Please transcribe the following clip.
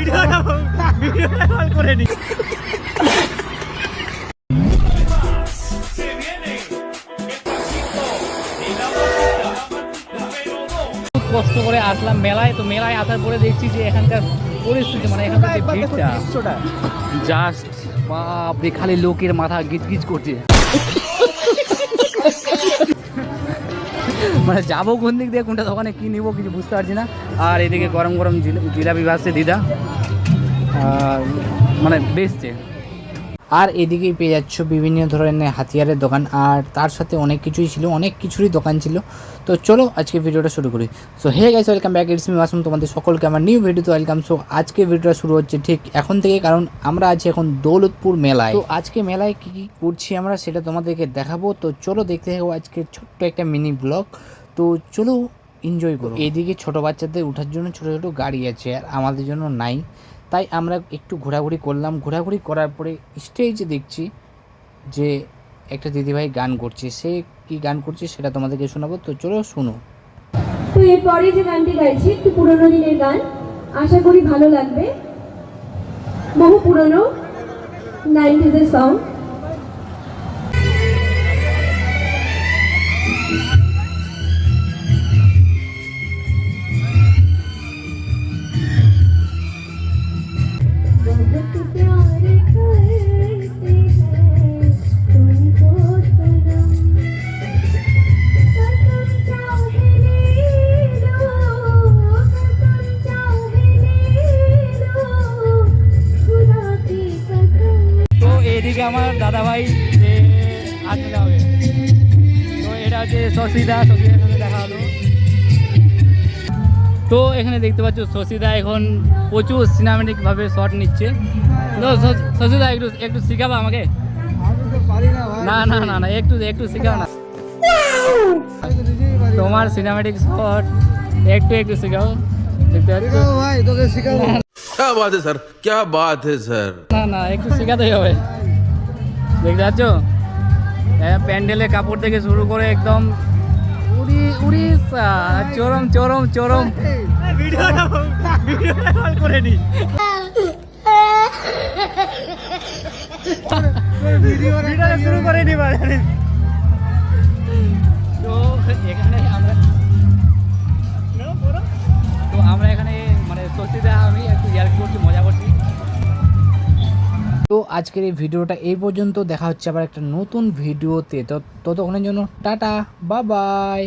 ভিডিওটা ভিডিওটা কল করে নি। খুব কষ্ট করে আসলাম মেলায় তো মেলায় আসার পরে দেখছি যে এখানকার পরিস্থিতি মানে এখানকার যে ভিড়টা জাস্ট বাপরে খালি লোকের মাথা গিজগিজ করছে। মানে যাব কোন দিক দিয়ে, কোনটা দোকানে কী নিবো কিছু বুঝতে পারছি না। আর এদিকে গরম গরম জিলা- জিলাপি ভাসছে দিদা। মানে বেচছে। আর এদিকেই পেয়ে যাচ্ছ বিভিন্ন ধরনের হাতিয়ারের দোকান। আর তার সাথে অনেক কিছুই ছিল, অনেক কিছুরই দোকান ছিল। তো চলো আজকে ভিডিওটা শুরু করি। So hey guys welcome back it's me Masum তোমাদের সকলকে আমার নিউ ভিডিওতে ওয়েলকাম সো আজকে ভিডিওটা শুরু হচ্ছে ঠিক এখন থেকে, কারণ আমরা আছি এখন দৌলতপুর মেলায়। তো আজকে মেলায় কী কী করছি আমরা, সেটা তোমাদেরকে দেখাবো। তো চলো দেখতে থাকব আজকে ছোট্ট একটা মিনি ব্লগ তো চলো এনজয় করো। এদিকে ছোট বাচ্চাদের ওঠার জন্য ছোট ছোট গাড়ি আছে আর আমাদের জন্য নাই। তাই আমরা একটু ঘোরাঘুরি করলাম। ঘোরাঘুরি করার পরে স্টেজে দেখছি যে একটা দিদিভাই গান করছে। সে কি গান করছে সেটা তোমাদেরকে শোনাবো। তো চলো শুনো। তো এরপরে যে গানটি গাইছি একটু পুরোনো দিনের গান। আশা করি ভালো লাগবে। বহু পুরনো নাইনটিজের সং তো এদিকে আমার দাদা ভাই যে আসতে যাবে তো এটা হচ্ছে শশীদা শশীদার সাথে দেখা হলো তো এখানে দেখতে পাচ্ছ শশীদা এখন প্রচুর সিনেমেটিক ভাবে শট নিচ্ছে তো শ- শশীদা একটু একটু শিখাবো আমাকে না না না না একটু একটু শিখাও না তোমার সিনেমেটিক শট একটু একটু শিখাও দেখতে পাচ্ছ क्या बात है सर क्या बात है सर না না একটু শেখাতেই হবে দেখতে পাচ্ছ? হ্যাঁ প্যান্ডেলের কাপড় থেকে শুরু করে একদম উড়ি উড়ি চরম চরম চরম। নি ভিডিওটা শুরু করে নি আজকের এই ভিডিওটা এই পর্যন্ত। দেখা হচ্ছে আবার একটা নতুন ভিডিওতে। তো ততক্ষণের জন্য টাটা বা বাই